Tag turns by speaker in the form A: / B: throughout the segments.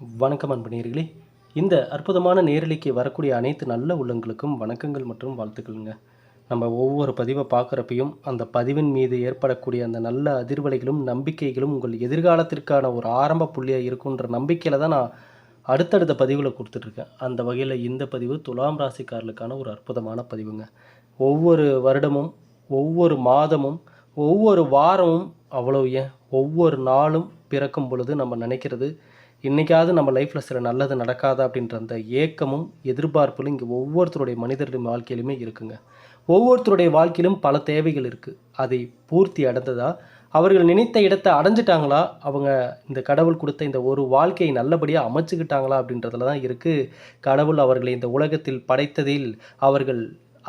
A: வணக்கம் அன்பனீர்களே இந்த அற்புதமான நேரலைக்கு வரக்கூடிய அனைத்து நல்ல உள்ளங்களுக்கும் வணக்கங்கள் மற்றும் வாழ்த்துக்கள்ங்க. நம்ம ஒவ்வொரு பதிவை பார்க்குறப்பையும் அந்த பதிவின் மீது ஏற்படக்கூடிய அந்த நல்ல அதிர்வலைகளும் நம்பிக்கைகளும் உங்கள் எதிர்காலத்திற்கான ஒரு ஆரம்ப புள்ளியாக இருக்குன்ற நம்பிக்கையில் தான் நான் அடுத்தடுத்த பதிவுகளை கொடுத்துட்ருக்கேன். அந்த வகையில் இந்த பதிவு துலாம் ராசிக்காரர்களுக்கான ஒரு அற்புதமான பதிவுங்க. ஒவ்வொரு வருடமும் ஒவ்வொரு மாதமும் ஒவ்வொரு வாரமும் அவ்வளோ ஏன்? ஒவ்வொரு நாளும் பிறக்கும் பொழுது நம்ம நினைக்கிறது இன்றைக்காவது நம்ம லைஃப்பில் சில நல்லது நடக்காதா? அப்படின்ற அந்த ஏக்கமும் எதிர்பார்ப்புகளும் இங்கே ஒவ்வொருத்தருடைய மனிதருடைய வாழ்க்கையிலுமே இருக்குங்க. ஒவ்வொருத்தருடைய வாழ்க்கையிலும் பல தேவைகள் இருக்குது அதை பூர்த்தி அடைந்ததா? அவர்கள் நினைத்த இடத்தை அடைஞ்சிட்டாங்களா? அவங்க இந்த கடவுள் கொடுத்த இந்த ஒரு வாழ்க்கையை நல்லபடியாக அமைச்சுக்கிட்டாங்களா? அப்படின்றதுல தான் இருக்குது கடவுள் அவர்களை இந்த உலகத்தில் படைத்ததில் அவர்கள்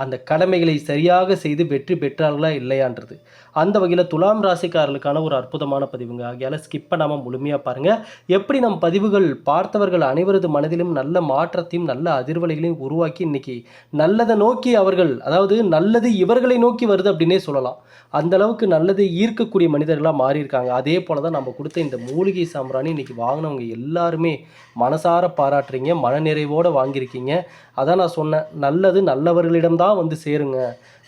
A: அந்த கடமைகளை சரியாக செய்து வெற்றி பெற்றார்களா இல்லையான்றது. அந்த வகையில் துலாம் ராசிக்காரர்களுக்கான ஒரு அற்புதமான பதிவுங்க. ஆகையால் ஸ்கிப் பண்ணாமல் முழுமையாக பாருங்கள் எப்படி நம் பதிவுகள் பார்த்தவர்கள் அனைவரது மனதிலும் நல்ல மாற்றத்தையும் நல்ல அதிர்வலைகளையும் உருவாக்கி இன்னைக்கு நல்லதை நோக்கி அவர்கள் அதாவது நல்லது இவர்களை நோக்கி வருது அப்படின்னே சொல்லலாம். அந்த அளவுக்கு நல்லதை ஈர்க்கக்கூடிய மனிதர்களாக மாறியிருக்காங்க. அதே போல தான் நம்ம கொடுத்த இந்த மூலிகை சாம்பிராணி இன்னைக்கு வாங்கினவங்க எல்லாருமே மனசார பாராட்டுறீங்க மனநிறைவோடு வாங்கியிருக்கீங்க. அதான் நான் சொன்னேன். நல்லது நல்லவர்களிடம் தான் வந்து சேருங்க.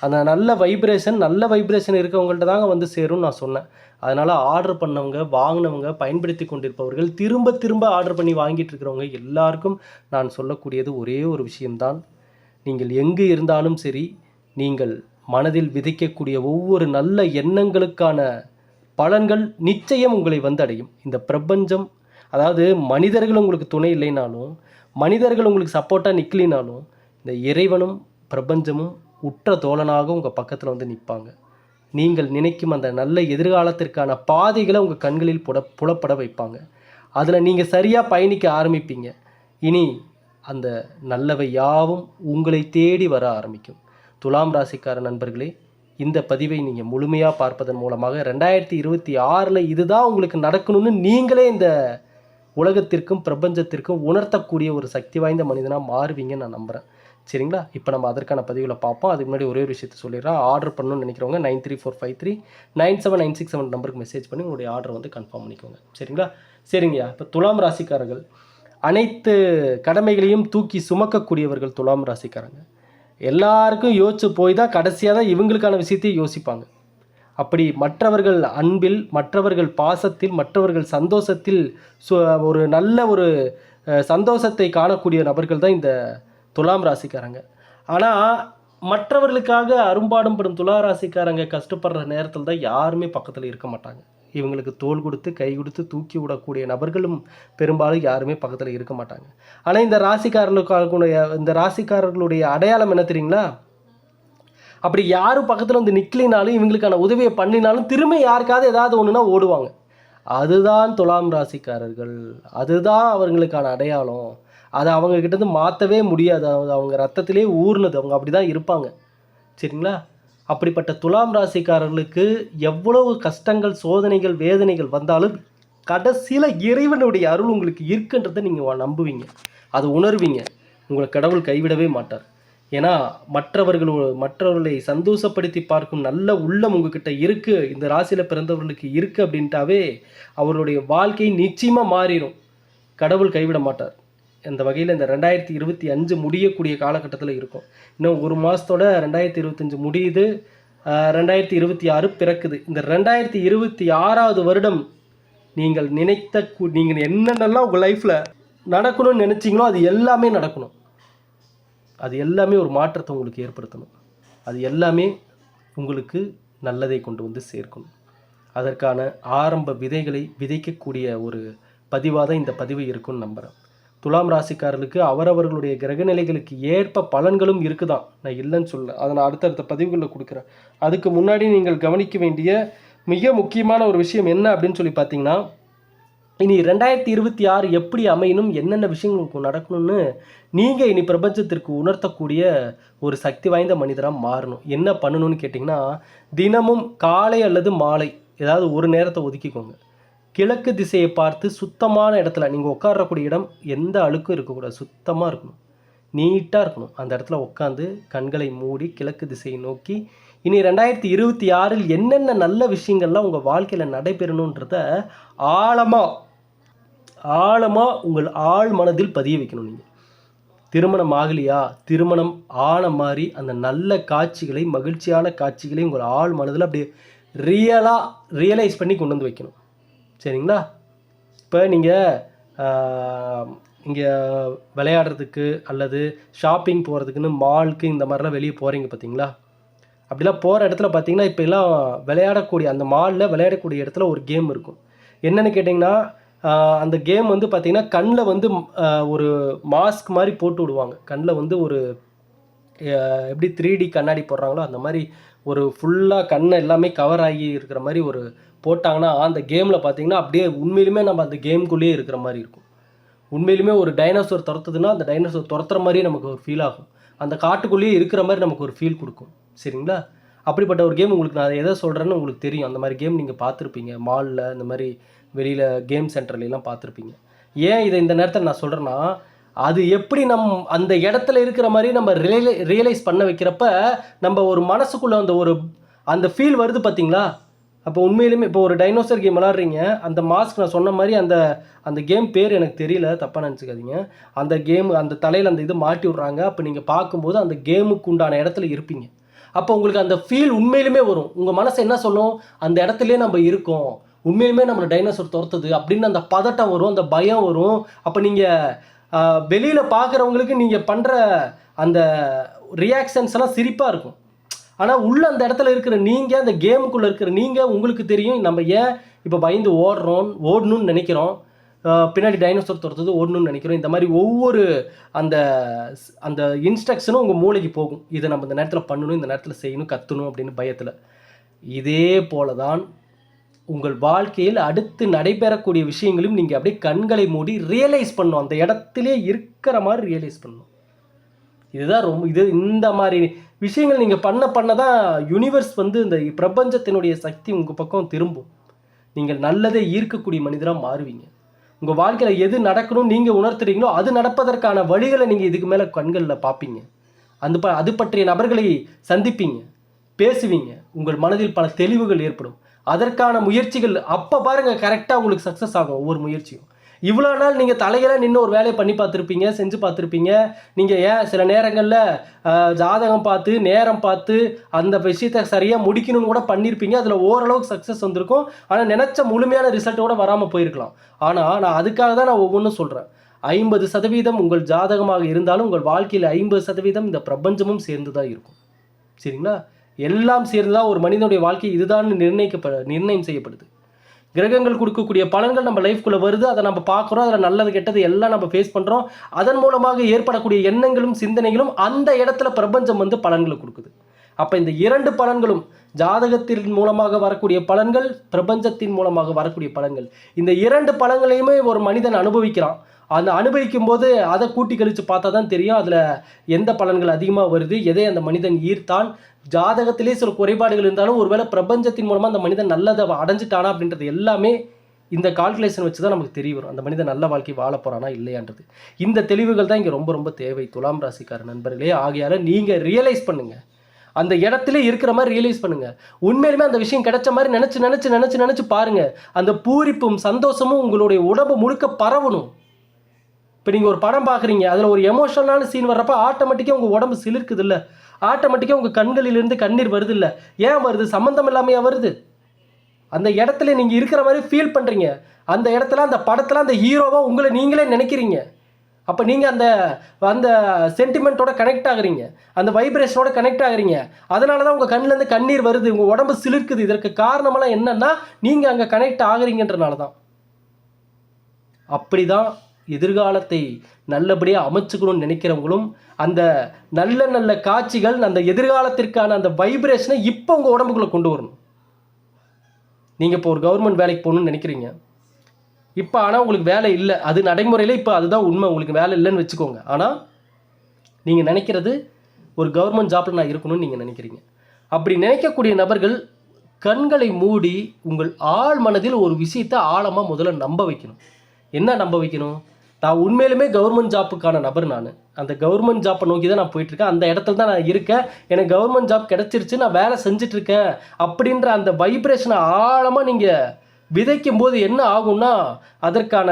A: அந்த நல்ல வைப்ரேஷன் நல்ல வைப்ரேஷன் இருக்கவங்கள்ட்ட தாங்க வந்து சேரும்னு நான் சொன்னேன். அதனால் ஆர்டர் பண்ணவங்க வாங்கினவங்க பயன்படுத்தி கொண்டிருப்பவர்கள் திரும்ப திரும்ப ஆர்டர் பண்ணி வாங்கிட்டு இருக்கிறவங்க எல்லாருக்கும் நான் சொல்லக்கூடியது ஒரே ஒரு விஷயம்தான். நீங்கள் எங்கு இருந்தாலும் சரி நீங்கள் மனதில் விதைக்கக்கூடிய ஒவ்வொரு நல்ல எண்ணங்களுக்கான பலன்கள் நிச்சயம் உங்களை வந்தடையும் இந்த பிரபஞ்சம் அதாவது மனிதர்கள் உங்களுக்கு துணை இல்லைனாலும் மனிதர்கள் உங்களுக்கு சப்போர்ட்டாக நிற்கலினாலும் இந்த இறைவனும் பிரபஞ்சமும் உற்ற தோழனாக உங்கள் பக்கத்தில் வந்து நிற்பாங்க நீங்கள் நினைக்கும் அந்த நல்ல எதிர்காலத்திற்கான பாதைகளை உங்கள் கண்களில் புட புலப்பட வைப்பாங்க. அதில் நீங்கள் சரியாக பயணிக்க ஆரம்பிப்பீங்க. இனி அந்த நல்லவை யாவும் உங்களை தேடி வர ஆரம்பிக்கும். துலாம் ராசிக்கார நண்பர்களே இந்த பதிவை நீங்கள் முழுமையாக பார்ப்பதன் மூலமாக ரெண்டாயிரத்தி இருபத்தி ஆறில் இதுதான் உங்களுக்கு நடக்கணும்னு நீங்களே இந்த உலகத்திற்கும் பிரபஞ்சத்திற்கும் உணர்த்தக்கூடிய ஒரு சக்தி வாய்ந்த மனிதனாக மாறுவீங்கன்னு நான் நம்புகிறேன் சரிங்களா? இப்போ நம்ம அதற்கான பதிவில் பார்ப்போம். அதுக்கு முன்னாடி ஒரே ஒரு விஷயத்த சொல்லிடுறேன். ஆர்டர் பண்ணணும்னு நினைக்கிறவங்க nine three four five three nine seven nine six seven நம்பருக்கு மெசேஜ் பண்ணி உங்களுடைய ஆர்டர் வந்து கன்ஃபார்ம் பண்ணிக்கோங்க. சரிங்களா? சரிங்கய்யா. இப்போ துலாம் ராசிக்காரர்கள் அனைத்து கடமைகளையும் தூக்கி சுமக்கக்கூடியவர்கள் துலாம் ராசிக்காரங்க. எல்லாருக்கும் யோசிச்சு போய் தான் கடைசியாக தான் இவங்களுக்கான விஷயத்தையும் யோசிப்பாங்க. அப்படி மற்றவர்கள் அன்பில் மற்றவர்கள் பாசத்தில் மற்றவர்கள் சந்தோஷத்தில் சு- ஒரு நல்ல ஒரு சந்தோஷத்தை காணக்கூடிய நபர்கள் தான் இந்த துலாம் ராசிக்காரங்க. ஆனால் மற்றவர்களுக்காக அரும்பாடும் படும் துலா ராசிக்காரங்க கஷ்டப்படுற நேரத்தில் தான் யாருமே பக்கத்தில் இருக்க மாட்டாங்க. இவங்களுக்கு தோள் கொடுத்து கை கொடுத்து தூக்கி விடக்கூடிய நபர்களும் பெரும்பாலும் யாருமே பக்கத்தில் இருக்க மாட்டாங்க. ஆனால் இந்த ராசிக்காரர்களுக்காக இந்த ராசிக்காரர்களுடைய அடையாளம் என்ன தெரியுங்களா? அப்படி யாரும் பக்கத்தில் வந்து நிற்கலினாலும் இவங்களுக்கான உதவியை பண்ணினாலும் திரும்ப யாருக்காவது ஏதாவது ஒன்றுனா ஓடுவாங்க. அதுதான் துலாம் ராசிக்காரர்கள். அதுதான் அவங்களுக்கான அடையாளம். அதை அவங்க கிட்டேருந்து மாற்றவே முடியாது. அது அவங்க ரத்தத்திலே ஊர்னது. அவங்க அப்படி தான் இருப்பாங்க. சரிங்களா? அப்படிப்பட்ட துலாம் ராசிக்காரர்களுக்கு எவ்வளவு கஷ்டங்கள் சோதனைகள் வேதனைகள் வந்தாலும் கடைசியில் இறைவனுடைய அருள் உங்களுக்கு இருக்குன்றதை நீங்கள் நம்புவீங்க. அது உணர்வீங்க. உங்களை கடவுள் கைவிடவே மாட்டார். ஏன்னா மற்றவர்கள் மற்றவர்களை சந்தோஷப்படுத்தி பார்க்கும் நல்ல உள்ளம் உங்ககிட்ட இருக்குது இந்த ராசியில் பிறந்தவர்களுக்கு இருக்குது அப்படின்ட்டாவே அவருடைய வாழ்க்கை நிச்சயமாக மாறிடும் கடவுள் கைவிட மாட்டார். அந்த வகையில் இந்த ரெண்டாயிரத்தி இருபத்தி அஞ்சு முடியக்கூடிய காலகட்டத்தில் இருக்கும். இன்னும் ஒரு மாதத்தோட ரெண்டாயிரத்தி இருபத்தஞ்சு முடியுது. ரெண்டாயிரத்தி இருபத்தி ஆறு பிறக்குது. இந்த ரெண்டாயிரத்தி இருபத்தி ஆறாவது வருடம் நீங்கள் நினைத்த நீங்கள் என்னென்னலாம் உங்கள் லைஃப்பில் நடக்கணும்னு நினச்சிங்களோ அது எல்லாமே நடக்கணும். அது எல்லாமே ஒரு மாற்றத்தை உங்களுக்கு ஏற்படுத்தணும். அது எல்லாமே உங்களுக்கு நல்லதை கொண்டு வந்து சேர்க்கணும். அதற்கான ஆரம்ப விதைகளை விதைக்கக்கூடிய ஒரு பதிவாக தான் இந்த பதிவு இருக்கும்னு நம்புகிறேன் துலாம் ராசிக்காரர்களுக்கு அவரவர்களுடைய கிரகநிலைகளுக்கு ஏற்ப பலன்களும் இருக்குதான். நான் இல்லைன்னு சொல்ல அதை நான் அடுத்தடுத்த பதிவுகளில் கொடுக்குறேன். அதுக்கு முன்னாடி நீங்கள் கவனிக்க வேண்டிய மிக முக்கியமான ஒரு விஷயம் என்ன அப்படின்னு சொல்லி பார்த்தீங்கன்னா இனி ரெண்டாயிரத்தி இருபத்தி ஆறு எப்படி அமையணும் என்னென்ன விஷயங்கள் நடக்கணும்னு நீங்கள் இனி பிரபஞ்சத்திற்கு உணர்த்தக்கூடிய ஒரு சக்தி வாய்ந்த மனிதராக மாறணும். என்ன பண்ணணும்னு கேட்டிங்கன்னா தினமும் காலை அல்லது மாலை ஏதாவது ஒரு நேரத்தை ஒதுக்கிக்கோங்க. கிழக்கு திசையை பார்த்து சுத்தமான இடத்துல நீங்கள் உட்காரக்கூடிய இடம் எந்த அழுக்கும் இருக்கக்கூடாது சுத்தமாக இருக்கணும். நீட்டாக இருக்கணும். அந்த இடத்துல உட்காந்து கண்களை மூடி கிழக்கு திசையை நோக்கி இனி ரெண்டாயிரத்தி இருபத்தி ஆறில் என்னென்ன நல்ல விஷயங்கள்லாம் உங்கள் வாழ்க்கையில் நடைபெறணுன்றத ஆழமாக ஆழமாக உங்கள் ஆழ் மனதில் பதிய வைக்கணும் நீங்கள் திருமணம் ஆகலையா? திருமணம் ஆன மாதிரி அந்த நல்ல காட்சிகளை மகிழ்ச்சியான காட்சிகளை உங்கள் ஆழ் மனதில் அப்படியே ரியலாக ரியலைஸ் பண்ணி கொண்டு வந்து வைக்கணும். சரிங்களா? இப்போ நீங்கள் இங்கே விளையாடுறதுக்கு அல்லது ஷாப்பிங் போகிறதுக்குன்னு மாலுக்கு இந்த மாதிரிலாம் வெளியே போகிறீங்க பார்த்தீங்களா? அப்படிலாம் போகிற இடத்துல பார்த்தீங்கன்னா இப்போ எல்லாம் விளையாடக்கூடிய அந்த மாலில் விளையாடக்கூடிய இடத்துல ஒரு கேம் இருக்கும். என்னென்னு கேட்டிங்கன்னா அந்த கேம் வந்து பார்த்திங்கன்னா கண்ணில் வந்து ஒரு மாஸ்க் மாதிரி போட்டு விடுவாங்க. கண்ணில் வந்து ஒரு எப்படி த்ரீ டி கண்ணாடி போடுறாங்களோ அந்த மாதிரி ஒரு ஃபுல்லாக கண்ணை எல்லாமே கவர் ஆகி இருக்கிற மாதிரி ஒரு போட்டாங்கன்னா அந்த கேமில் பார்த்தீங்கன்னா அப்படியே உண்மையிலுமே நம்ம அந்த கேம்குள்ளேயே இருக்கிற மாதிரி இருக்கும். உண்மையிலுமே ஒரு டைனோசர் துரத்துதுன்னா அந்த டைனோசர் துரத்துற மாதிரியே நமக்கு ஒரு ஃபீல் ஆகும். அந்த காட்டுக்குள்ளேயே இருக்கிற மாதிரி நமக்கு ஒரு ஃபீல் கொடுக்கும். சரிங்களா? அப்படிப்பட்ட ஒரு கேம் உங்களுக்கு நான் எதை சொல்கிறேன்னு உங்களுக்கு தெரியும். அந்த மாதிரி கேம் நீங்கள் பார்த்துருப்பீங்க. மாலில் இந்த மாதிரி வெளியில் கேம் சென்டர்லாம் பார்த்துருப்பீங்க. ஏன் இதை இந்த நேரத்தில் நான் சொல்கிறேன்னா அது எப்படி நம் அந்த இடத்துல இருக்கிற மாதிரி நம்ம ரியலை ரியலைஸ் பண்ண வைக்கிறப்ப நம்ம ஒரு மனசுக்குள்ளே அந்த ஒரு அந்த ஃபீல் வருது பார்த்தீங்களா அப்போ உண்மையிலுமே இப்போ ஒரு டைனோசர் கேம் விளாட்றீங்க அந்த மாஸ்க் நான் சொன்ன மாதிரி அந்த அந்த கேம் பேர் எனக்கு தெரியல தப்பாக நினச்சிக்காதீங்க. அந்த கேம் அந்த தலையில் அந்த இது மாட்டி விட்றாங்க. அப்போ நீங்கள் பார்க்கும்போது அந்த கேமுக்கு உண்டான இடத்துல இருப்பீங்க. அப்போ உங்களுக்கு அந்த ஃபீல் உண்மையிலுமே வரும். உங்கள் மனசு என்ன சொல்லும்? அந்த இடத்துலேயே நம்ம இருக்கோம். உண்மையுமே நம்மளை டைனோசர் துரத்துது அப்படின்னு அந்த பதட்டம் வரும் அந்த பயம் வரும். அப்போ நீங்கள் வெளியில் பார்க்குறவங்களுக்கு நீங்கள் பண்ணுற அந்த ரியாக்ஷன்ஸ் எல்லாம் சிரிப்பாக இருக்கும். ஆனால் உள்ள அந்த இடத்துல இருக்கிற நீங்கள் அந்த கேமுக்குள்ளே இருக்கிற நீங்கள் உங்களுக்கு தெரியும் நம்ம ஏன் இப்போ பயந்து ஓடுறோம் ஓடணும்னு நினைக்கிறோம். பின்னாடி டைனோசர் துரத்துது ஓடணும்னு நினைக்கிறோம். இந்த மாதிரி ஒவ்வொரு அந்த அந்த இன்ஸ்ட்ரக்ஷனும் உங்கள் மூளைக்கு போகும். இதை நம்ம இந்த நேரத்தில் பண்ணணும் இந்த நேரத்தில் செய்யணும் கற்றுணும் அப்படின்னு பயத்தில். இதே போல தான் உங்கள் வாழ்க்கையில் அடுத்து நடைபெறக்கூடிய விஷயங்களையும் நீங்கள் அப்படியே கண்களை மூடி ரியலைஸ் பண்ணும் அந்த இடத்துலே இருக்கிற மாதிரி ரியலைஸ் பண்ணும் இதுதான் ரொம்ப இது இந்த மாதிரி விஷயங்கள் நீங்கள் பண்ண பண்ண தான் யூனிவர்ஸ் வந்து இந்த பிரபஞ்சத்தினுடைய சக்தி உங்கள் பக்கம் திரும்பும். நீங்கள் நல்லதை ஈர்க்கக்கூடிய மனிதராக மாறுவீங்க. உங்கள் வாழ்க்கையில் எது நடக்கணும்னு நீங்கள் உணர்த்துறீங்களோ அது நடப்பதற்கான வழிகளை நீங்கள் இதுக்கு மேலே கண்களில் பார்ப்பீங்க அந்த ப அது பற்றிய நபர்களை சந்திப்பீங்க பேசுவீங்க. உங்கள் மனதில் பல தெளிவுகள் ஏற்படும். அதற்கான முயற்சிகள் அப்போ பாருங்கள் கரெக்டாக உங்களுக்கு சக்ஸஸ் ஆகும் ஒவ்வொரு முயற்சியும். இவ்வளோ நாள் நீங்கள் தலையில நின்று ஒரு வேலையை பண்ணி பார்த்துருப்பீங்க செஞ்சு பார்த்துருப்பீங்க. நீங்கள் ஏன் சில நேரங்களில் ஜாதகம் பார்த்து நேரம் பார்த்து அந்த விஷயத்தை சரியாக முடிக்கணும்னு கூட பண்ணியிருப்பீங்க அதில் ஓரளவுக்கு சக்ஸஸ் வந்திருக்கும். ஆனால் நினச்ச முழுமையான ரிசல்ட்டோட வராமல் போயிருக்கலாம். ஆனால் நான் அதுக்காக தான் நான் ஒவ்வொன்றும் சொல்கிறேன் ஐம்பது சதவீதம் உங்கள் ஜாதகமாக இருந்தாலும் உங்கள் வாழ்க்கையில் ஐம்பது சதவீதம் இந்த பிரபஞ்சமும் சேர்ந்து தான் இருக்கும். சரிங்களா? எல்லாம் சேர்ந்து தான் ஒரு மனிதனுடைய வாழ்க்கை இதுதான் நிர்ணயிக்கப்ப நிர்ணயம் செய்யப்படுது. கிரகங்கள் கொடுக்கக்கூடிய பலன்கள் நம்ம லைஃப்குள்ளே வருது அதை நம்ம பார்க்குறோம் அதில் நல்லது கெட்டது எல்லாம் நம்ம ஃபேஸ் பண்ணுறோம் அதன் மூலமாக ஏற்படக்கூடிய எண்ணங்களும் சிந்தனைகளும் அந்த இடத்துல பிரபஞ்சம் வந்து பலன்களை கொடுக்குது. அப்போ இந்த இரண்டு பலன்களும் ஜாதகத்தின் மூலமாக வரக்கூடிய பலன்கள் பிரபஞ்சத்தின் மூலமாக வரக்கூடிய பலன்கள். இந்த இரண்டு பலன்களையுமே ஒரு மனிதன் அனுபவிக்கிறான். அந்த அனுபவிக்கும் போது அதை கூட்டி கழித்து பார்த்தா தான் தெரியும் அதில் எந்த பலன்கள் அதிகமாக வருது எதை அந்த மனிதன் ஈர்த்தான் ஜாதகத்திலே சில குறைபாடுகள் இருந்தாலும் ஒருவேளை பிரபஞ்சத்தின் மூலமாக அந்த மனிதன் நல்லதை அடைஞ்சிட்டானா அப்படின்றது எல்லாமே இந்த கால்குலேஷன் வச்சு தான் நமக்கு தெரிய வரும். அந்த மனிதன் நல்ல வாழ்க்கை வாழ போகிறானா இல்லையான்றது. இந்த தெளிவுகள் தான் இங்கே ரொம்ப ரொம்ப தேவை. துலாம் ராசிக்கார நண்பர்களே ஆகையால நீங்கள் ரியலைஸ் பண்ணுங்கள் அந்த இடத்துல இருக்கிற மாதிரி ரியலைஸ் பண்ணுங்கள் உண்மையிலுமே அந்த விஷயம் கிடைச்ச மாதிரி நினச்சி நினச்சி நினச்சி நினச்சி பாருங்கள் அந்த பூரிப்பும் சந்தோஷமும் உங்களுடைய உடம்பு முழுக்க பரவணும். இப்போ நீங்கள் ஒரு படம் பார்க்குறீங்க அதில் ஒரு எமோஷனலான சீன் வர்றப்ப ஆட்டோமேட்டிக்காக உங்கள் உடம்பு சிலிர்க்குது இல்லை ஆட்டோமேட்டிக்காக உங்கள் கண்களிலிருந்து கண்ணீர் வருது இல்லை ஏன் வருது? சம்மந்தம் இல்லாமையா வருது? அந்த இடத்துல நீங்கள் இருக்கிற மாதிரி ஃபீல் பண்ணுறீங்க அந்த இடத்துல அந்த படத்தில் அந்த ஹீரோவாக உங்களை நீங்களே நினைக்கிறீங்க. அப்போ நீங்கள் அந்த அந்த சென்டிமெண்ட்டோட கனெக்ட் ஆகுறீங்க. அந்த வைப்ரேஷனோட கனெக்ட் ஆகுறீங்க. அதனால தான் உங்கள் கண்ணிலேருந்து கண்ணீர் வருது. உங்கள் உடம்பு சிலிர்க்குது. இதற்கு காரணமெல்லாம் என்னன்னா நீங்கள் அங்கே கனெக்ட் ஆகுறீங்கன்றனால தான் அப்படி தான் எதிர்காலத்தை நல்லபடியாக அமைச்சுக்கணும்னு நினைக்கிறவங்களும் அந்த நல்ல நல்ல காட்சிகள் அந்த எதிர்காலத்திற்கான அந்த வைப்ரேஷனை இப்போ உங்கள் உடம்புக்குள்ளே கொண்டு வரணும். நீங்கள் இப்போ ஒரு கவர்மெண்ட் வேலைக்கு போகணும்னு நினைக்கிறீங்க. இப்போ ஆனால் உங்களுக்கு வேலை இல்லை. அது நடைமுறையில் இப்போ அதுதான் உண்மை. உங்களுக்கு வேலை இல்லைன்னு வச்சுக்கோங்க. ஆனால் நீங்கள் நினைக்கிறது ஒரு கவர்மெண்ட் ஜாப்பில் நான் இருக்கணும்னு நீங்கள் நினைக்கிறீங்க. அப்படி நினைக்கக்கூடிய நபர்கள் கண்களை மூடி உங்கள் ஆள் மனதில் ஒரு விஷயத்தை ஆழமாக முதல்ல நம்ப வைக்கணும். என்ன நம்ப வைக்கணும்? நான் உண்மையிலுமே கவர்மெண்ட் ஜாப்புக்கான நபர் நான். அந்த கவர்மெண்ட் ஜாப்பை நோக்கி தான் நான் போயிட்டுருக்கேன். அந்த இடத்துல தான் நான் இருக்கேன். எனக்கு கவர்மெண்ட் ஜாப் கிடச்சிருச்சு நான் வேலை செஞ்சிட்ருக்கேன் அப்படின்ற அந்த வைப்ரேஷனை ஆழமாக நீங்கள் விதைக்கும் போது என்ன ஆகும்னா அதற்கான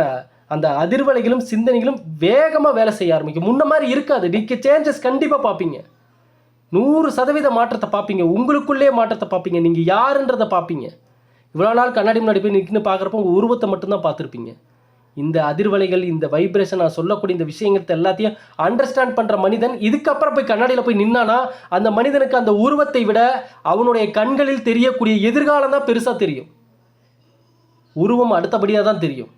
A: அந்த அதிர்வலைகளும் சிந்தனைகளும் வேகமாக வேலை செய்ய ஆரம்பிக்கும். முன்ன மாதிரி இருக்காது. நீங்கள் சேஞ்சஸ் கண்டிப்பாக பார்ப்பீங்க. நூறு சதவீத மாற்றத்தை பார்ப்பீங்க. உங்களுக்குள்ளே மாற்றத்தை பார்ப்பீங்க. நீங்கள் யாருன்றதை பார்ப்பீங்க. இவ்வளோ நாள் கண்ணாடி முன்னாடி போய் நிற்கின்னு பார்க்குறப்ப உங்கள் உருவத்தை மட்டும்தான் பார்த்துருப்பீங்க. இந்த அதிர்வலைகள் இந்த வைப்ரேஷன் நான் சொல்லக்கூடிய இந்த விஷயங்கள் எல்லாத்தையும் அண்டர்ஸ்டாண்ட் பண்ணுற மனிதன் இதுக்கப்புறம் போய் கண்ணாடியில் போய் நின்னானா அந்த மனிதனுக்கு அந்த உருவத்தை விட அவனுடைய கண்களில் தெரியக்கூடிய எதிர்காலம் தான் பெருசாக தெரியும். உருவம் அடுத்தபடியாக தான் தெரியும்.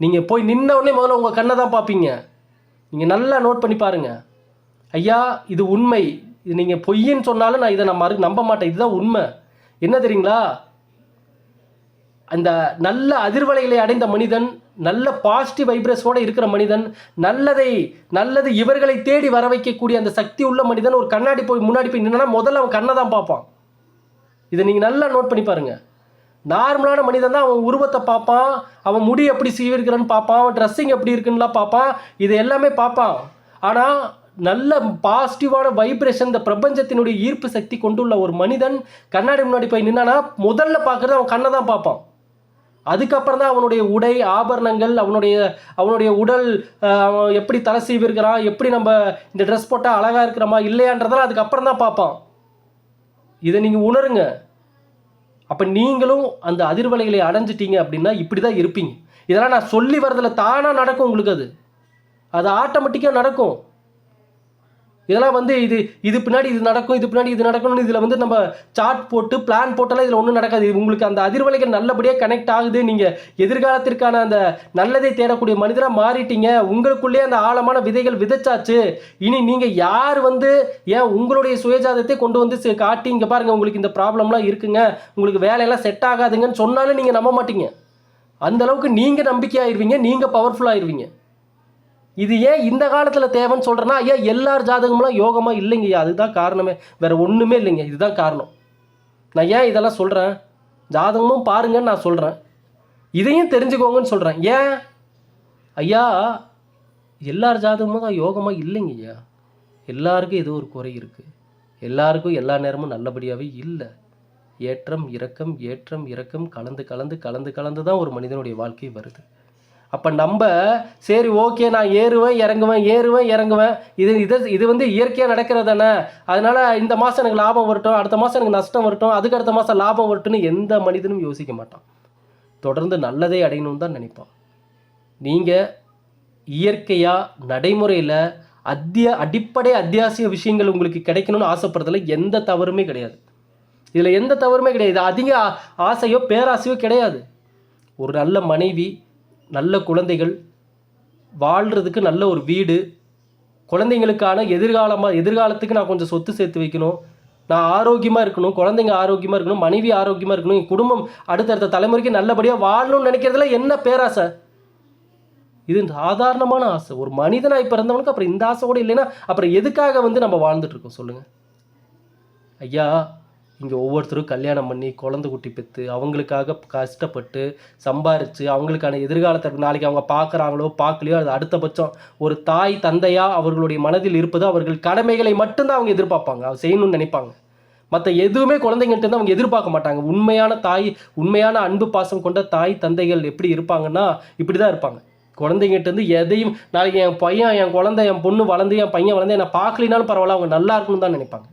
A: நீங்கள் போய் நின்ன உடனே முதல்ல உங்கள் கண்ணை தான் பார்ப்பீங்க. நீங்கள் நல்லா நோட் பண்ணி பாருங்கள் ஐயா இது உண்மை. இது நீங்கள் பொய்ன்னு சொன்னாலும் நான் இதை நான் மறு நம்ப மாட்டேன். இதுதான் உண்மை. என்ன தெரியுங்களா? அந்த நல்ல அதிர்வலைகளை அடைந்த மனிதன் நல்ல பாசிட்டிவ் வைப்ரஸோடு இருக்கிற மனிதன் நல்லதை நல்லது இவர்களை தேடி வர வைக்கக்கூடிய அந்த சக்தி உள்ள மனிதன் ஒரு கண்ணாடி போய் முன்னாடி போய் நின்னா முதல்ல அவன் கண்ணை தான் பார்ப்பான். இதை நீங்கள் நல்லா நோட் பண்ணி பாருங்கள் நார்மலான மனிதன் தான் அவன் உருவத்தை பார்ப்பான் அவன் முடி எப்படி சீவிருக்கிறான்னு பார்ப்பான் அவன் ட்ரெஸ்ஸிங் எப்படி இருக்குன்னுலாம் பார்ப்பான் இது எல்லாமே பார்ப்பான். ஆனால் நல்ல பாசிட்டிவான வைப்ரேஷன் இந்த பிரபஞ்சத்தினுடைய ஈர்ப்பு சக்தி கொண்டுள்ள ஒரு மனிதன் கண்ணாடி முன்னாடி போய் நின்னானா முதல்ல பார்க்குறது அவன் கண்ணை தான் பார்ப்பான். அதுக்கப்புறம் தான் அவனுடைய உடை ஆபரணங்கள் அவனுடைய அவனுடைய உடல் அவன் எப்படி தலை சீவிருக்கிறான் எப்படி நம்ம இந்த ட்ரெஸ் போட்டால் அழகாக இருக்கிறோமா இல்லையான்றதெல்லாம் அதுக்கப்புறம் தான் பார்ப்பான். இதை நீங்கள் உணருங்க. அப்போ நீங்களும் அந்த அதிர்வலைகளை அடைஞ்சிட்டீங்க அப்படின்னா இப்படி தான் இருப்பீங்க. இதெல்லாம் நான் சொல்லி வரதில் தானாக நடக்கும் உங்களுக்கு அது. அது ஆட்டோமேட்டிக்காக நடக்கும். இதெல்லாம் வந்து இது இது பின்னாடி இது நடக்கும் இது பின்னாடி இது நடக்கணும்னு இதில் வந்து நம்ம சார்ட் போட்டு பிளான் போட்டெல்லாம் இதில் ஒன்றும் நடக்காது. இது உங்களுக்கு அந்த அதிர்வலைகள் நல்லபடியாக கனெக்ட் ஆகுது. நீங்கள் எதிர்காலத்திற்கான அந்த நல்லதை தேடக்கூடிய மனிதராக மாறிட்டீங்க. உங்களுக்குள்ளேயே அந்த ஆழமான விதைகள் விதைச்சாச்சு. இனி நீங்கள் யார் வந்து ஏன் உங்களுடைய சுயஜாதத்தை கொண்டு வந்து காட்டி இங்கே பாருங்கள் உங்களுக்கு இந்த ப்ராப்ளம்லாம் இருக்குங்க. உங்களுக்கு வேலையெல்லாம் செட் ஆகாதுங்கன்னு சொன்னாலும் நீங்கள் நம்ப மாட்டீங்க. அந்த அளவுக்கு நீங்கள் நம்பிக்கையாயிருவீங்க. நீங்கள் பவர்ஃபுல்லாக ஆயிடுவீங்க இது ஏன் இந்த காலத்தில் தேவைன்னு சொல்கிறேன்னா ஐயா எல்லார் ஜாதகமெல்லாம் யோகமாக இல்லைங்கய்யா அதுதான் காரணமே. வேறு ஒன்றுமே இல்லைங்க. இதுதான் காரணம். நான் ஏன் இதெல்லாம் சொல்கிறேன் ஜாதகமும் பாருங்கன்னு நான் சொல்கிறேன் இதையும் தெரிஞ்சுக்கோங்கன்னு சொல்கிறேன் ஏன்? ஐயா எல்லார் ஜாதகமும் தான் யோகமாக இல்லைங்க ஐயா. எல்லாருக்கும் ஏதோ ஒரு குறை இருக்குது எல்லாருக்கும் எல்லா நேரமும் நல்லபடியாகவே இல்லை. ஏற்றம் இறக்கம் ஏற்றம் இறக்கம் கலந்து கலந்து கலந்து கலந்து தான் ஒரு மனிதனுடைய வாழ்க்கை வருது. அப்போ நம்ம சரி ஓகே நான் ஏறுவேன் இறங்குவேன் ஏறுவேன் இறங்குவேன். இது இதை இது வந்து இயற்கையாக நடக்கிறது தானே. அதனால் இந்த மாதம் எனக்கு லாபம் வரட்டும் அடுத்த மாதம் எனக்கு நஷ்டம் வரட்டும் அதுக்கு அடுத்த மாதம் லாபம் வரட்டும்னு எந்த மனிதனும் யோசிக்க மாட்டான். தொடர்ந்து நல்லதே அடையணும்னு தான் நினைப்பான். நீங்கள் இயற்கையாக நடைமுறையில் அத்திய அடிப்படை அத்தியாவசிய விஷயங்கள் உங்களுக்கு கிடைக்கணும்னு ஆசைப்படுறதுல எந்த தவறுமே கிடையாது. இதில் எந்த தவறுமே கிடையாது. அதிக ஆசையோ பேராசையோ கிடையாது. ஒரு நல்ல மனைவி நல்ல குழந்தைகள் வாழ்கிறதுக்கு நல்ல ஒரு வீடு குழந்தைங்களுக்கான எதிர்காலமாக எதிர்காலத்துக்கு நான் கொஞ்சம் சொத்து சேர்த்து வைக்கணும். நான் ஆரோக்கியமாக இருக்கணும் குழந்தைங்க ஆரோக்கியமாக இருக்கணும் மனைவி ஆரோக்கியமாக இருக்கணும் என் குடும்பம் அடுத்தடுத்த தலைமுறைக்கு நல்லபடியாக வாழணும்னு நினைக்கிறதுல என்ன பேராசை? இது சாதாரணமான ஆசை. ஒரு மனிதனாக பிறந்தவனுக்கு அப்புறம் இந்த ஆசை கூட இல்லைன்னா அப்புறம் எதுக்காக வந்து நம்ம வாழ்ந்துட்டுருக்கோம் சொல்லுங்கள் ஐயா இங்கே ஒவ்வொருத்தரும் கல்யாணம் பண்ணி குழந்தை குட்டி பெற்று அவங்களுக்காக கஷ்டப்பட்டு சம்பாரித்து அவங்களுக்கான எதிர்காலத்தை நாளைக்கு அவங்க பார்க்குறாங்களோ பார்க்கலையோ அது அடுத்தபட்சம் ஒரு தாய் தந்தையாக அவர்களுடைய மனதில் இருப்பது அவர்கள் கடமைகளை மட்டும்தான் அவங்க எதிர்பார்ப்பாங்க. அவங்க செய்யணும்னு நினைப்பாங்க. மற்ற எதுவுமே குழந்தைங்கள்ட்ட இருந்து அவங்க எதிர்பார்க்க மாட்டாங்க. உண்மையான தாய் உண்மையான அன்பு பாசம் கொண்ட தாய் தந்தைகள் எப்படி இருப்பாங்கன்னா இப்படி தான் இருப்பாங்க குழந்தைங்கிட்டேருந்து எதையும் நாளைக்கு என் பையன் என் குழந்தை என் பொண்ணு வளர்ந்து என் பையன் வளர்ந்து என்னை பார்க்கலினாலும் பரவாயில்ல அவங்க நல்லா இருக்கணும்னு தான் நினைப்பாங்க.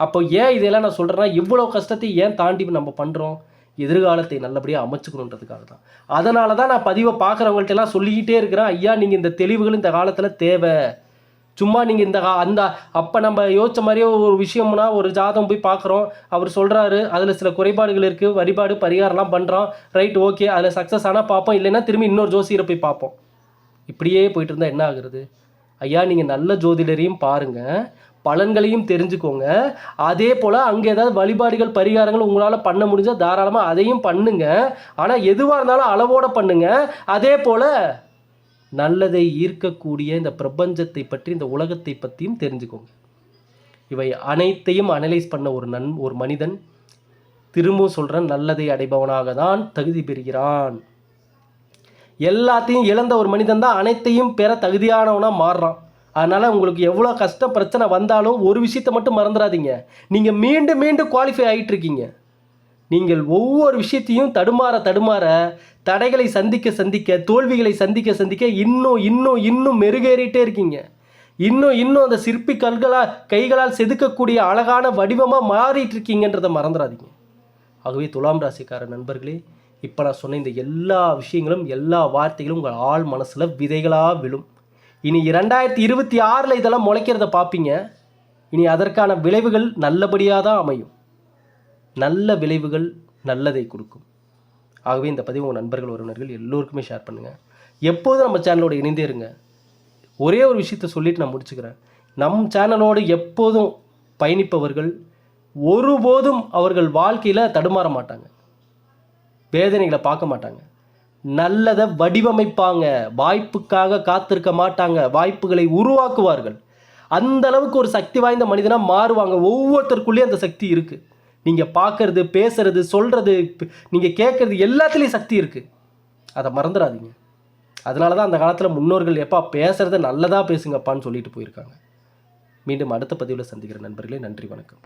A: அப்போ ஏன் இதெல்லாம் நான் சொல்கிறேன்னா இவ்வளோ கஷ்டத்தை ஏன் தாண்டி நம்ம பண்ணுறோம் எதிர்காலத்தை நல்லபடியாக அமைச்சுக்கணுன்றதுக்காக தான். அதனால தான் நான் பதிவை பார்க்குறவங்கள்ட்ட எல்லாம் சொல்லிக்கிட்டே இருக்கிறேன். ஐயா நீங்கள் இந்த தெளிவுகள் இந்த காலத்தில் தேவை. சும்மா நீங்கள் இந்த கா- அந்த அப்போ நம்ம யோசிச்ச மாதிரியே ஒரு விஷயம்னா ஒரு ஜாதகம் போய் பார்க்குறோம். அவர் சொல்கிறாரு அதில் சில குறைபாடுகள் இருக்குது வழிபாடு பரிகாரம்லாம் பண்ணுறோம் ரைட் ஓகே. அதில் சக்ஸஸ் ஆனால் பார்ப்போம். இல்லைன்னா திரும்பி இன்னொரு ஜோசியரை போய் பார்ப்போம். இப்படியே போயிட்டு இருந்தால் என்ன ஆகுறது? ஐயா நீங்கள் நல்ல ஜோதிடரையும் பாருங்கள் பலன்களையும் தெரிஞ்சுக்கோங்க. அதே போல் அங்கே ஏதாவது வழிபாடுகள் பரிகாரங்கள் உங்களால் பண்ண முடிஞ்சால் தாராளமாக அதையும் பண்ணுங்க. ஆனால் எதுவாக இருந்தாலும் அளவோடு பண்ணுங்க. அதே போல் நல்லதை ஈர்க்கக்கூடிய இந்த பிரபஞ்சத்தை பற்றி இந்த உலகத்தை பற்றியும் தெரிஞ்சுக்கோங்க. இவை அனைத்தையும் அனலைஸ் பண்ண ஒரு நன் ஒரு மனிதன் திரும்பவும் சொல்கிறேன் நல்லதை அடைபவனாக தான் தகுதி பெறுகிறான். எல்லாத்தையும் இழந்த ஒரு மனிதன் தான் அனைத்தையும் பெற தகுதியானவனாக மாறுறான். அதனால் உங்களுக்கு எவ்வளோ கஷ்ட பிரச்சனை வந்தாலும் ஒரு விஷயத்தை மட்டும் மறந்துடாதீங்க. நீங்கள் மீண்டும் மீண்டும் குவாலிஃபை ஆகிட்டு இருக்கீங்க. நீங்கள் ஒவ்வொரு விஷயத்தையும் தடுமாற தடுமாற தடைகளை சந்திக்க சந்திக்க தோல்விகளை சந்திக்க சந்திக்க இன்னும் இன்னும் இன்னும் மெருகேறிட்டே இருக்கீங்க. இன்னும் இன்னும் அந்த சிற்பி கல்களால் கைகளால் செதுக்கக்கூடிய அழகான வடிவமாக மாறிட்டு இருக்கீங்கன்றதை மறந்துடாதீங்க. ஆகவே துலாம் ராசிக்கார நண்பர்களே இப்போ நான் சொன்ன இந்த எல்லா விஷயங்களும் எல்லா வார்த்தைகளும் உங்கள் ஆள் மனசில் விதைகளாக விழும். இனி இரண்டாயிரத்தி இருபத்தி ஆறில் இதெல்லாம் முளைக்கிறத பார்ப்பீங்க இனி அதற்கான விளைவுகள் நல்லபடியாக தான் அமையும். நல்ல விளைவுகள் நல்லதை கொடுக்கும். ஆகவே இந்த பதிவு உங்கள் நண்பர்கள் உறவினர்கள் எல்லோருக்குமே ஷேர் பண்ணுங்கள் எப்போதும் நம்ம சேனலோட இணைந்தே இருங்க. ஒரே ஒரு விஷயத்த சொல்லிட்டு நான் முடிச்சுக்கிறேன். நம் சேனலோடு எப்போதும் பயணிப்பவர்கள் ஒருபோதும் அவர்கள் வாழ்க்கையில் தடுமாற மாட்டாங்க. வேதனைகளை பார்க்க மாட்டாங்க. நல்லதை வடிவமைப்பாங்க. வாய்ப்புக்காக காத்திருக்க மாட்டாங்க. வாய்ப்புகளை உருவாக்குவார்கள். அந்த அளவுக்கு ஒரு சக்தி வாய்ந்த மனிதனாக மாறுவாங்க. ஒவ்வொருத்தருக்குள்ளேயும் அந்த சக்தி இருக்குது நீங்கள் பார்க்கறது பேசுறது சொல்கிறது நீங்கள் கேட்குறது எல்லாத்துலேயும் சக்தி இருக்குது அதை மறந்துடாதீங்க. அதனால தான் அந்த காலத்தில் முன்னோர்கள் எப்பா பேசுகிறத நல்லதாக பேசுங்கப்பான்னு சொல்லிட்டு போயிருக்காங்க. மீண்டும் அடுத்த பதிவில் சந்திக்கிற நண்பர்களே நன்றி வணக்கம்.